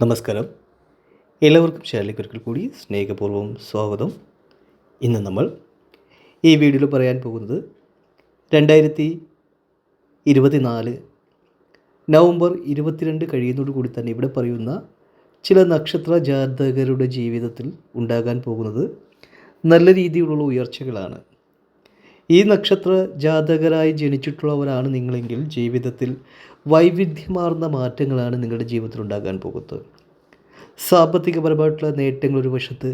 നമസ്കാരം. എല്ലാവർക്കും ചാനലിലേക്ക് ഒരിക്കൽ കൂടി സ്നേഹപൂർവം സ്വാഗതം. ഇന്ന് നമ്മൾ ഈ വീഡിയോയിൽ പറയാൻ പോകുന്നത് രണ്ടായിരത്തി ഇരുപത്തിനാല് നവംബർ ഇരുപത്തിരണ്ട് കഴിയുന്നതോടു കൂടി തന്നെ ഇവിടെ പറയുന്ന ചില നക്ഷത്ര ജാതകരുടെ ജീവിതത്തിൽ ഉണ്ടാകാൻ പോകുന്നത് നല്ല രീതിയിലുള്ള ഉയർച്ചകളാണ്. ഈ നക്ഷത്ര ജാതകരായി ജനിച്ചിട്ടുള്ളവരാണ് നിങ്ങളെങ്കിൽ ജീവിതത്തിൽ വൈവിധ്യമാർന്ന മാറ്റങ്ങളാണ് നിങ്ങളുടെ ജീവിതത്തിൽ ഉണ്ടാകാൻ പോകുന്നത്. സാമ്പത്തികപരമായിട്ടുള്ള നേട്ടങ്ങൾ ഒരു വശത്ത്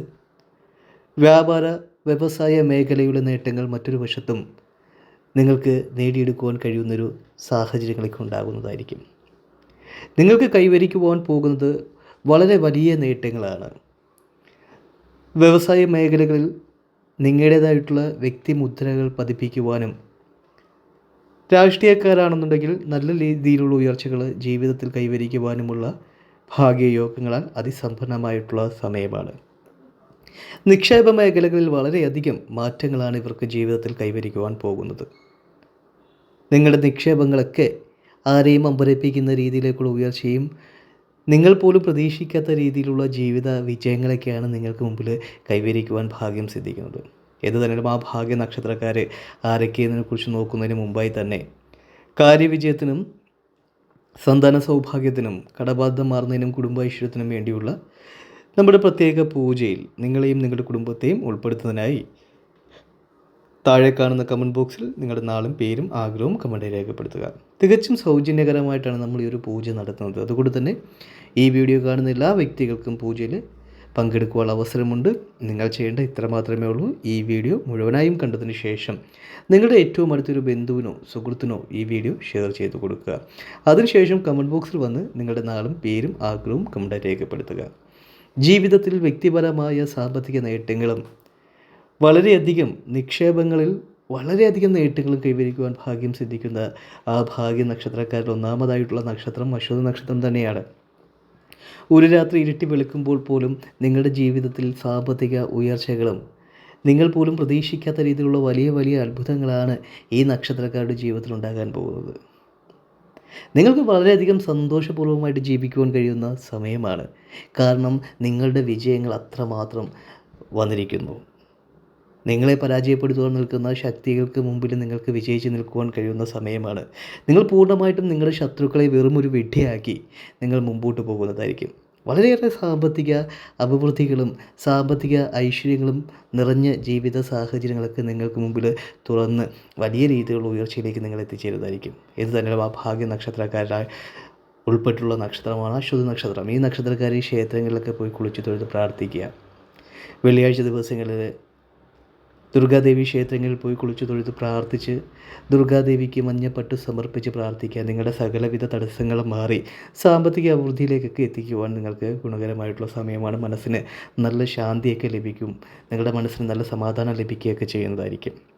വ്യാപാര വ്യവസായ മേഖലയുടെ നേട്ടങ്ങൾ മറ്റൊരു വശത്തും നിങ്ങൾക്ക് നേടിയെടുക്കുവാൻ കഴിയുന്നൊരു സാഹചര്യങ്ങളൊക്കെ ഉണ്ടാകുന്നതായിരിക്കും. നിങ്ങൾക്ക് കൈവരിക്കുവാൻ പോകുന്നത് വളരെ വലിയ നേട്ടങ്ങളാണ്. വ്യവസായ മേഖലകളിൽ നിങ്ങളുടേതായിട്ടുള്ള വ്യക്തിമുദ്രകൾ പതിപ്പിക്കുവാനും രാഷ്ട്രീയക്കാരാണെന്നുണ്ടെങ്കിൽ നല്ല രീതിയിലുള്ള ഉയർച്ചകൾ ജീവിതത്തിൽ കൈവരിക്കുവാനുമുള്ള ഭാഗ്യയോഗങ്ങളാൽ അതിസമ്പന്നമായിട്ടുള്ള സമയമാണ്. നിക്ഷേപ മേഖലകളിൽ വളരെയധികം മാറ്റങ്ങളാണ് ഇവർക്ക് ജീവിതത്തിൽ കൈവരിക്കുവാൻ പോകുന്നത്. നിങ്ങളുടെ നിക്ഷേപങ്ങളൊക്കെ ആരെയും അമ്പരപ്പിക്കുന്ന രീതിയിലേക്കുള്ള ഉയർച്ചയും നിങ്ങൾ പോലും പ്രതീക്ഷിക്കാത്ത രീതിയിലുള്ള ജീവിത വിജയങ്ങളൊക്കെയാണ് നിങ്ങൾക്ക് മുമ്പിൽ കൈവരിക്കുവാൻ ഭാഗ്യം സിദ്ധിക്കുന്നത്. ഏത് തന്നെയും ആ ഭാഗ്യ നക്ഷത്രക്കാർ ആരൊക്കെയെന്നതിനെക്കുറിച്ച് നോക്കുന്നതിന് മുമ്പായി തന്നെ കാര്യവിജയത്തിനും സന്താന സൗഭാഗ്യത്തിനും കടബാധ്യത മാറുന്നതിനും കുടുംബൈശ്വര്യത്തിനും വേണ്ടിയുള്ള നമ്മുടെ പ്രത്യേക പൂജയിൽ നിങ്ങളെയും നിങ്ങളുടെ കുടുംബത്തെയും ഉൾപ്പെടുത്തുന്നതിനായി താഴെ കാണുന്ന കമന്റ് ബോക്സിൽ നിങ്ങളുടെ നാളും പേരും ആഗ്രഹവും കമന്റ് രേഖപ്പെടുത്തുക. തികച്ചും സൗജന്യകരമായിട്ടാണ് നമ്മൾ ഈ ഒരു പൂജ നടത്തുന്നത്. അതുകൊണ്ട് തന്നെ ഈ വീഡിയോ കാണുന്ന എല്ലാ വ്യക്തികൾക്കും പൂജയിൽ പങ്കെടുക്കുവാനുള്ള അവസരമുണ്ട്. നിങ്ങൾ ചെയ്യേണ്ട ഇത്ര മാത്രമേ ഉള്ളൂ. ഈ വീഡിയോ മുഴുവനായും കണ്ടതിന് ശേഷം നിങ്ങളുടെ ഏറ്റവും അടുത്തൊരു ബന്ധുവിനോ സുഹൃത്തിനോ ഈ വീഡിയോ ഷെയർ ചെയ്ത് കൊടുക്കുക. അതിനുശേഷം കമന്റ് ബോക്സിൽ വന്ന് നിങ്ങളുടെ നാളും പേരും ആഗ്രഹവും കമന്റ് രേഖപ്പെടുത്തുക. ജീവിതത്തിൽ വ്യക്തിപരമായ സാമ്പത്തിക നേട്ടങ്ങളും വളരെയധികം നിക്ഷേപങ്ങളിൽ വളരെയധികം നേട്ടങ്ങൾ കൈവരിക്കുവാൻ ഭാഗ്യം സിദ്ധിക്കുന്ന ആ ഭാഗ്യ നക്ഷത്രക്കാരിൽ ഒന്നാമതായിട്ടുള്ള നക്ഷത്രം അശ്വത നക്ഷത്രം തന്നെയാണ്. ഒരു രാത്രി ഇരുട്ടി വെളുക്കുമ്പോൾ പോലും നിങ്ങളുടെ ജീവിതത്തിൽ സാമ്പത്തിക ഉയർച്ചകളും നിങ്ങൾ പോലും പ്രതീക്ഷിക്കാത്ത രീതിയിലുള്ള വലിയ വലിയ അത്ഭുതങ്ങളാണ് ഈ നക്ഷത്രക്കാരുടെ ജീവിതത്തിൽ ഉണ്ടാകാൻ പോകുന്നത്. നിങ്ങൾക്ക് വളരെയധികം സന്തോഷപൂർവമായിട്ട് ജീവിക്കുവാൻ കഴിയുന്ന സമയമാണ്. കാരണം നിങ്ങളുടെ വിജയങ്ങൾ അത്രമാത്രം വന്നിരിക്കുന്നു. നിങ്ങളെ പരാജയപ്പെടുത്തുവാൻ നിൽക്കുന്ന ശക്തികൾക്ക് മുമ്പിൽ നിങ്ങൾക്ക് വിജയിച്ച് നിൽക്കുവാൻ കഴിയുന്ന സമയമാണ്. നിങ്ങൾ പൂർണമായിട്ടും നിങ്ങളുടെ ശത്രുക്കളെ വെറും ഒരു വിഡ്ഢിയാക്കി നിങ്ങൾ മുമ്പോട്ട് പോകുന്നതായിരിക്കും. വളരെയേറെ സാമ്പത്തിക അഭിവൃദ്ധികളും സാമ്പത്തിക ഐശ്വര്യങ്ങളും നിറഞ്ഞ ജീവിത സാഹചര്യങ്ങളൊക്കെ നിങ്ങൾക്ക് മുമ്പിൽ തുറന്ന് വലിയ രീതിയിലുള്ള ഉയർച്ചയിലേക്ക് നിങ്ങൾ എത്തിച്ചേരുന്നതായിരിക്കും. ഇത് തന്നെയുള്ള ആ ഭാഗ്യ നക്ഷത്രക്കാരായ ഉൾപ്പെട്ടുള്ള നക്ഷത്രമാണ് അശ്വത നക്ഷത്രം. ഈ നക്ഷത്രക്കാർ ഈ ക്ഷേത്രങ്ങളിലൊക്കെ പോയി കുളിച്ചു തൊഴുത് പ്രാർത്ഥിക്കുക. വെള്ളിയാഴ്ച ദിവസങ്ങളിൽ ദുർഗാദേവി ക്ഷേത്രങ്ങളിൽ പോയി കുളിച്ചു തൊഴുത് പ്രാർത്ഥിച്ച് ദുർഗാദേവിക്ക് മഞ്ഞപ്പട്ട് സമർപ്പിച്ച് പ്രാർത്ഥിക്കുക നിങ്ങളുടെ സകലവിധ തടസ്സങ്ങളും മാറി സാമ്പത്തിക അഭിവൃദ്ധിയിലേക്കൊക്കെ എത്തിക്കുവാൻ നിങ്ങൾക്ക് ഗുണകരമായിട്ടുള്ള സമയമാണ്. മനസ്സിന് നല്ല ശാന്തിയൊക്കെ ലഭിക്കും. നിങ്ങളുടെ മനസ്സിന് നല്ല സമാധാനം ലഭിക്കുകയൊക്കെ ചെയ്യുന്നതായിരിക്കും.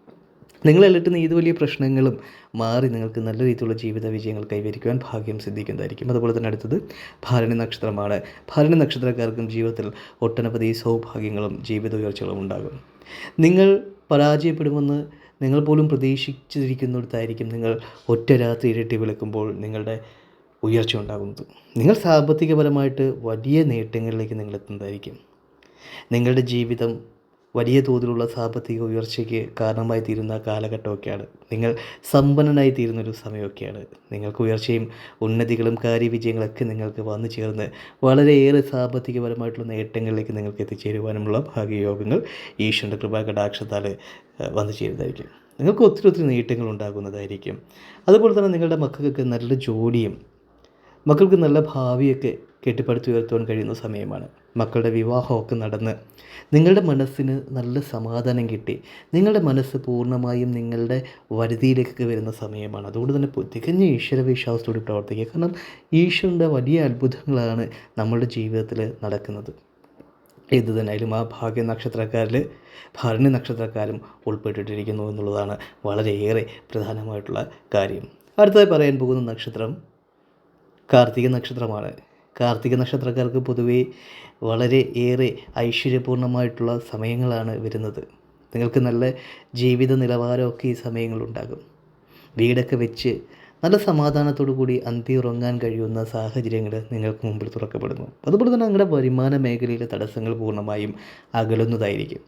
നിങ്ങൾ അലട്ടുന്ന ഏത് വലിയ പ്രശ്നങ്ങളും മാറി നിങ്ങൾക്ക് നല്ല രീതിയിലുള്ള ജീവിത വിജയങ്ങൾ കൈവരിക്കുവാൻ ഭാഗ്യം സിദ്ധിക്കുന്നതായിരിക്കും. അതുപോലെ തന്നെ അടുത്തത് ഭാരണി നക്ഷത്രമാണ്. ഭാരണി നക്ഷത്രക്കാർക്കും ജീവിതത്തിൽ ഒട്ടനവധി സൗഭാഗ്യങ്ങളും ജീവിത ഉയർച്ചകളും ഉണ്ടാകും. നിങ്ങൾ പരാജയപ്പെടുമെന്ന് നിങ്ങൾ പോലും പ്രതീക്ഷിച്ചിരിക്കുന്നിടത്തായിരിക്കും നിങ്ങൾ ഒറ്റ രാത്രി ഇരട്ടി വിളക്കുമ്പോൾ നിങ്ങളുടെ ഉയർച്ച ഉണ്ടാകുന്നത്. നിങ്ങൾ സാമ്പത്തികപരമായിട്ട് വലിയ നേട്ടങ്ങളിലേക്ക് നിങ്ങൾ എത്തുന്നതായിരിക്കും. നിങ്ങളുടെ ജീവിതം വലിയ തോതിലുള്ള സാമ്പത്തിക ഉയർച്ചയ്ക്ക് കാരണമായി തീരുന്ന കാലഘട്ടമൊക്കെയാണ്. നിങ്ങൾ സമ്പന്നനായി തീരുന്നൊരു സമയമൊക്കെയാണ്. നിങ്ങൾക്ക് ഉയർച്ചയും ഉന്നതികളും കാര്യവിജയങ്ങളൊക്കെ നിങ്ങൾക്ക് വന്നു ചേർന്ന് വളരെയേറെ സാമ്പത്തികപരമായിട്ടുള്ള നേട്ടങ്ങളിലേക്ക് നിങ്ങൾക്ക് എത്തിച്ചേരുവാനുമുള്ള ഭാഗ്യയോഗങ്ങൾ ഈശ്വരന്റെ കൃപാ കടാക്ഷത്താൽ വന്നു ചേരുന്നതായിരിക്കും. നിങ്ങൾക്ക് ഒത്തിരി ഒത്തിരി നേട്ടങ്ങൾ ഉണ്ടാകുന്നതായിരിക്കും. അതുപോലെ തന്നെ നിങ്ങളുടെ മക്കൾക്കൊക്കെ നല്ല ജോലിയും മക്കൾക്ക് നല്ല ഭാവിയൊക്കെ കെട്ടിപ്പടുത്ത് ഉയർത്തുവാൻ കഴിയുന്ന സമയമാണ്. മക്കളുടെ വിവാഹമൊക്കെ നടന്ന് നിങ്ങളുടെ മനസ്സിന് നല്ല സമാധാനം കിട്ടി. നിങ്ങളുടെ മനസ്സ് പൂർണമായും നിങ്ങളുടെ വരുതിയിലേക്ക് വരുന്ന സമയമാണ്. അതുകൊണ്ട് തന്നെ തികഞ്ഞ ഈശ്വര വിശ്വാസത്തോടെ പ്രവർത്തിക്കുക. കാരണം ഈശ്വരന്റെ വലിയ അത്ഭുതങ്ങളാണ് നമ്മളുടെ ജീവിതത്തിൽ നടക്കുന്നത്. ഏത് തന്നെയായാലും ആ ഭാഗ്യ നക്ഷത്രക്കാരിൽ ഭരണി നക്ഷത്രക്കാരും ഉൾപ്പെട്ടിട്ടിരിക്കുന്നു എന്നുള്ളതാണ് വളരെയേറെ പ്രധാനമായിട്ടുള്ള കാര്യം. അടുത്തതായി പറയാൻ പോകുന്ന നക്ഷത്രം കാർത്തിക നക്ഷത്രമാണ്. കാർത്തിക നക്ഷത്രക്കാർക്ക് പൊതുവേ വളരെ ഏറെ ഐശ്വര്യപൂർണമായിട്ടുള്ള സമയങ്ങളാണ് വരുന്നത്. നിങ്ങൾക്ക് നല്ല ജീവിത നിലവാരമൊക്കെ ഈ സമയങ്ങളുണ്ടാകും. വീടൊക്കെ വെച്ച് നല്ല സമാധാനത്തോടു കൂടി അന്തി ഉറങ്ങാൻ കഴിയുന്ന സാഹചര്യങ്ങൾ നിങ്ങൾക്ക് മുമ്പിൽ തുറക്കപ്പെടുന്നു. അതുപോലെ തന്നെ നിങ്ങളുടെ വരുമാന മേഖലയിലെ തടസ്സങ്ങൾ പൂർണമായും അകലുന്നതായിരിക്കും.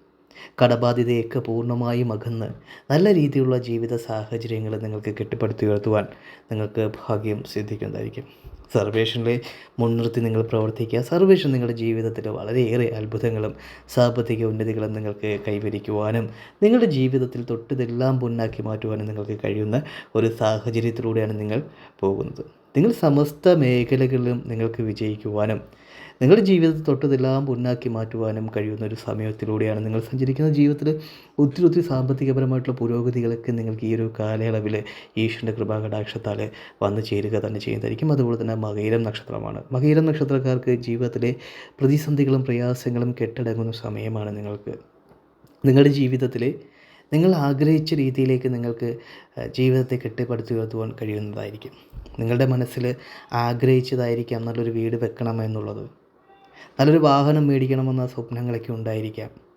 കടബാധ്യതയൊക്കെ പൂർണമായും അകന്ന് നല്ല രീതിയിലുള്ള ജീവിത സാഹചര്യങ്ങൾ നിങ്ങൾക്ക് കെട്ടിപ്പടുത്തി ഉയർത്തുവാൻ നിങ്ങൾക്ക് ഭാഗ്യം സിദ്ധിക്കുന്നതായിരിക്കും. സർവേഷനിലെ മുൻനിർത്തി നിങ്ങൾ പ്രവർത്തിക്കുക. സർവേഷൻ നിങ്ങളുടെ ജീവിതത്തിൽ വളരെയേറെ അത്ഭുതങ്ങളും സാമ്പത്തിക ഉന്നതികളും നിങ്ങൾക്ക് കൈവരിക്കുവാനും നിങ്ങളുടെ ജീവിതത്തിൽ തൊട്ടതെല്ലാം പൊന്നാക്കി മാറ്റുവാനും നിങ്ങൾക്ക് കഴിയുന്ന ഒരു സാഹചര്യത്തിലൂടെയാണ് നിങ്ങൾ പോകുന്നത്. നിങ്ങൾ സമസ്ത മേഖലകളിലും നിങ്ങൾക്ക് വിജയിക്കുവാനും നിങ്ങളുടെ ജീവിതത്തിൽ തൊട്ടതെല്ലാം പൊന്നാക്കി മാറ്റുവാനും കഴിയുന്ന ഒരു സമയത്തിലൂടെയാണ് നിങ്ങൾ സഞ്ചരിക്കുന്ന ജീവിതത്തിൽ ഒത്തിരി ഒത്തിരി സാമ്പത്തികപരമായിട്ടുള്ള പുരോഗതികളൊക്കെ നിങ്ങൾക്ക് ഈ ഒരു കാലയളവിൽ ഈശ്വരന്റെ കൃപാകടാക്ഷത്താൽ വന്നു ചേരുക തന്നെ ചെയ്യുന്നതായിരിക്കും. അതുപോലെ തന്നെ മകയിരം നക്ഷത്രമാണ്. മകയിരം നക്ഷത്രക്കാർക്ക് ജീവിതത്തിലെ പ്രതിസന്ധികളും പ്രയാസങ്ങളും കെട്ടടങ്ങുന്ന സമയമാണ് നിങ്ങൾക്ക്. നിങ്ങളുടെ ജീവിതത്തിലെ നിങ്ങൾ ആഗ്രഹിച്ച രീതിയിലേക്ക് നിങ്ങൾക്ക് ജീവിതത്തെ കെട്ടിപ്പടുത്തി ഉയർത്തുവാൻ കഴിയുന്നതായിരിക്കും. നിങ്ങളുടെ മനസ്സിൽ ആഗ്രഹിച്ചതായിരിക്കാം നല്ലൊരു വീട് വെക്കണം എന്നുള്ളത്. നല്ലൊരു വാഹനം മേടിക്കണമെന്ന സ്വപ്നങ്ങളൊക്കെ ഉണ്ടായിരിക്കാം.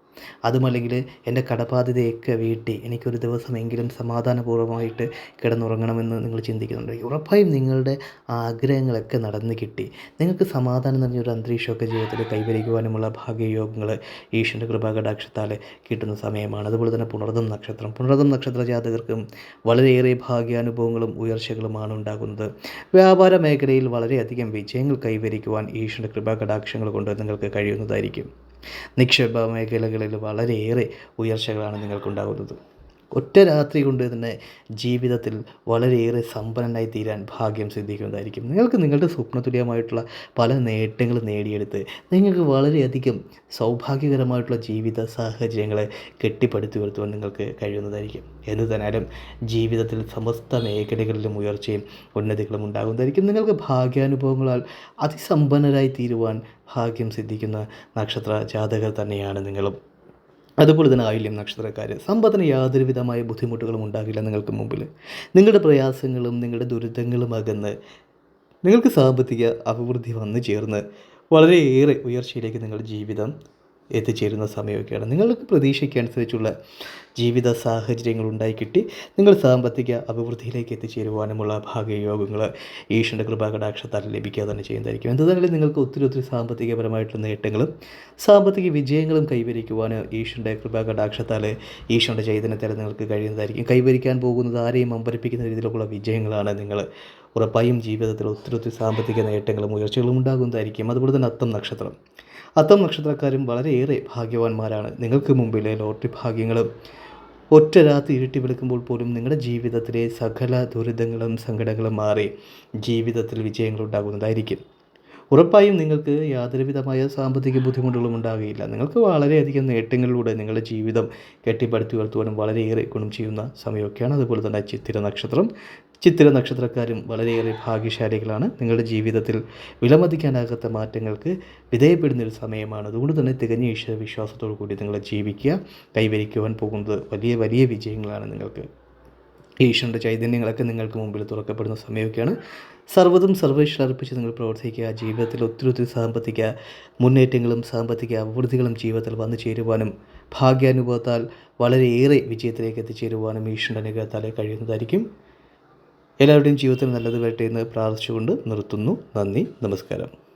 അതുമല്ലെങ്കിൽ എന്റെ കടബാധ്യതയൊക്കെ വീട്ടി എനിക്കൊരു ദിവസമെങ്കിലും സമാധാനപൂർവമായിട്ട് കിടന്നുറങ്ങണമെന്ന് നിങ്ങൾ ചിന്തിക്കുന്നുണ്ട്. ഉറപ്പായും നിങ്ങളുടെ ആഗ്രഹങ്ങളൊക്കെ നടന്നു കിട്ടി. നിങ്ങൾക്ക് സമാധാനം നിറഞ്ഞൊരു അന്തരീക്ഷമൊക്കെ ജീവിതത്തിൽ കൈവരിക്കുവാനുമുള്ള ഭാഗ്യയോഗങ്ങൾ ഈശ്വരന്റെ കൃപാകടാക്ഷത്താൽ കിട്ടുന്ന സമയമാണ്. അതുപോലെ തന്നെ പുണർദം നക്ഷത്രം. പുണർദം നക്ഷത്ര ജാതകർക്കും വളരെയേറെ ഭാഗ്യാനുഭവങ്ങളും ഉയർച്ചകളുമാണ് ഉണ്ടാകുന്നത്. വ്യാപാര മേഖലയിൽ വളരെയധികം വിജയങ്ങൾ കൈവരിക്കുവാൻ ഈശ്വരന്റെ കൃപാകടാക്ഷങ്ങൾ കൊണ്ട് നിങ്ങൾക്ക് കഴിയുന്നതായിരിക്കും. നിക്ഷേപ മേഖലകളിൽ വളരെയേറെ ഉയർച്ചകളാണ് നിങ്ങൾക്കുണ്ടാകുന്നത്. ഒറ്റ രാത്രി കൊണ്ട് തന്നെ ജീവിതത്തിൽ വളരെയേറെ സമ്പന്നനായി തീരാൻ ഭാഗ്യം സിദ്ധിക്കുന്നതായിരിക്കും. നിങ്ങൾക്ക് നിങ്ങളുടെ സ്വപ്നതുല്യമായിട്ടുള്ള പല നേട്ടങ്ങളും നേടിയെടുത്ത് നിങ്ങൾക്ക് വളരെയധികം സൗഭാഗ്യകരമായിട്ടുള്ള ജീവിത സാഹചര്യങ്ങളെ കെട്ടിപ്പടുത്തി വരുത്തുവാൻ നിങ്ങൾക്ക് കഴിയുന്നതായിരിക്കും. എന്ന് തന്നാലും ജീവിതത്തിൽ സമസ്ത മേഖലകളിലും ഉയർച്ചയും ഉന്നതികളും ഉണ്ടാകുന്നതായിരിക്കും. നിങ്ങൾക്ക് ഭാഗ്യാനുഭവങ്ങളാൽ അതിസമ്പന്നരായി തീരുവാൻ ഭാഗ്യം സിദ്ധിക്കുന്ന നക്ഷത്ര ജാതകർ തന്നെയാണ് നിങ്ങളും. അതുപോലെ തന്നെ ആയില്യം നക്ഷത്രക്കാർ സമ്പത്തിന് യാതൊരുവിധമായ ബുദ്ധിമുട്ടുകളും ഉണ്ടാകില്ല നിങ്ങൾക്ക് മുമ്പിൽ നിങ്ങളുടെ പ്രയാസങ്ങളും നിങ്ങളുടെ ദുരിതങ്ങളും അകന്ന് നിങ്ങൾക്ക് സാമ്പത്തിക അഭിവൃദ്ധി വന്നു ചേർന്ന് വളരെയേറെ ഉയർച്ചയിലേക്ക് നിങ്ങളുടെ ജീവിതം എത്തിച്ചേരുന്ന സമയമൊക്കെയാണ്. നിങ്ങൾക്ക് പ്രതീക്ഷയ്ക്ക് അനുസരിച്ചുള്ള ജീവിത സാഹചര്യങ്ങൾ ഉണ്ടായി കിട്ടി. നിങ്ങൾ സാമ്പത്തിക അഭിവൃദ്ധിയിലേക്ക് എത്തിച്ചേരുവാനുമുള്ള ഭാഗ്യയോഗങ്ങൾ ഈശ്വരന്റെ കൃപാകടാക്ഷത്താൽ ലഭിക്കുക തന്നെ ചെയ്യുന്നതായിരിക്കും. എന്തായാലും നിങ്ങൾക്ക് ഒത്തിരി ഒത്തിരി സാമ്പത്തികപരമായിട്ടുള്ള നേട്ടങ്ങളും സാമ്പത്തിക വിജയങ്ങളും കൈവരിക്കുവാൻ ഈശ്വരന്റെ കൃപാകടാക്ഷത്താൽ ഈശ്വരന്റെ ചൈതന്യത്താൽ നിങ്ങൾക്ക് കഴിയുന്നതായിരിക്കും. കൈവരിക്കാൻ പോകുന്നത് ആരെയും അമ്പരിപ്പിക്കുന്ന രീതിയിലുള്ള വിജയങ്ങളാണ് നിങ്ങൾ. ഉറപ്പായും ജീവിതത്തിൽ ഒത്തിരി ഒത്തിരി സാമ്പത്തിക നേട്ടങ്ങളും ഉയർച്ചകളും ഉണ്ടാകുന്നതായിരിക്കും. അതുപോലെ തന്നെ അത്തം നക്ഷത്രം. അത്തം നക്ഷത്രക്കാരും വളരെയേറെ ഭാഗ്യവാന്മാരാണ്. നിങ്ങൾക്ക് മുമ്പിലെ ലോട്ടറി ഭാഗ്യങ്ങളും ഒറ്റ രാത്രി ഇരുട്ടി വിളിക്കുമ്പോൾ പോലും നിങ്ങളുടെ ജീവിതത്തിലെ സകല ദുരിതങ്ങളും സങ്കടങ്ങളും മാറി ജീവിതത്തിൽ വിജയങ്ങൾ ഉണ്ടാകുന്നതായിരിക്കും. ഉറപ്പായും നിങ്ങൾക്ക് യാതൊരുവിധമായ സാമ്പത്തിക ബുദ്ധിമുട്ടുകളും ഉണ്ടാകുകയില്ല. നിങ്ങൾക്ക് വളരെയധികം നേട്ടങ്ങളിലൂടെ നിങ്ങളുടെ ജീവിതം കെട്ടിപ്പടുത്തി ഉയർത്തുവാനും വളരെയേറെ ഗുണം ചെയ്യുന്ന സമയമൊക്കെയാണ്. അതുപോലെ തന്നെ ചിത്തിര നക്ഷത്രം ചിത്തിര നക്ഷത്രക്കാരും വളരെയേറെ ഭാഗ്യശാലികളാണ്. നിങ്ങളുടെ ജീവിതത്തിൽ വിലമതിക്കാനാകാത്ത മാറ്റങ്ങൾക്ക് വിധേയപ്പെടുന്ന ഒരു സമയമാണ്. അതുകൊണ്ട് തന്നെ തികഞ്ഞ ഈശ്വര വിശ്വാസത്തോടു കൂടി നിങ്ങൾ ജീവിക്കുക കൈവരിക്കുവാൻ പോകുന്നത് വലിയ വലിയ വിജയങ്ങളാണ് നിങ്ങൾക്ക്. ഈശ്വരന്റെ ചൈതന്യങ്ങളൊക്കെ നിങ്ങൾക്ക് മുമ്പിൽ തുറക്കപ്പെടുന്ന സമയമൊക്കെയാണ്. സർവതും സർവേശ്വര അർപ്പിച്ച് നിങ്ങൾ പ്രവർത്തിക്കുക ജീവിതത്തിൽ ഒത്തിരി ഒത്തിരി സാമ്പത്തിക മുന്നേറ്റങ്ങളും സാമ്പത്തിക അഭിവൃദ്ധികളും ജീവിതത്തിൽ വന്നു ചേരുവാനും ഭാഗ്യാനുഭവത്താൽ വളരെയേറെ വിജയത്തിലേക്ക് എത്തിച്ചേരുവാനും ഈശ്വരന്റെ അനുഗ്രഹത്താലേ കഴിയുന്നതായിരിക്കും. എല്ലാവരുടെയും ജീവിതത്തിൽ നല്ലത് വരട്ടെ എന്ന് പ്രാർത്ഥിച്ചുകൊണ്ട് നിർത്തുന്നു. നന്ദി. നമസ്കാരം.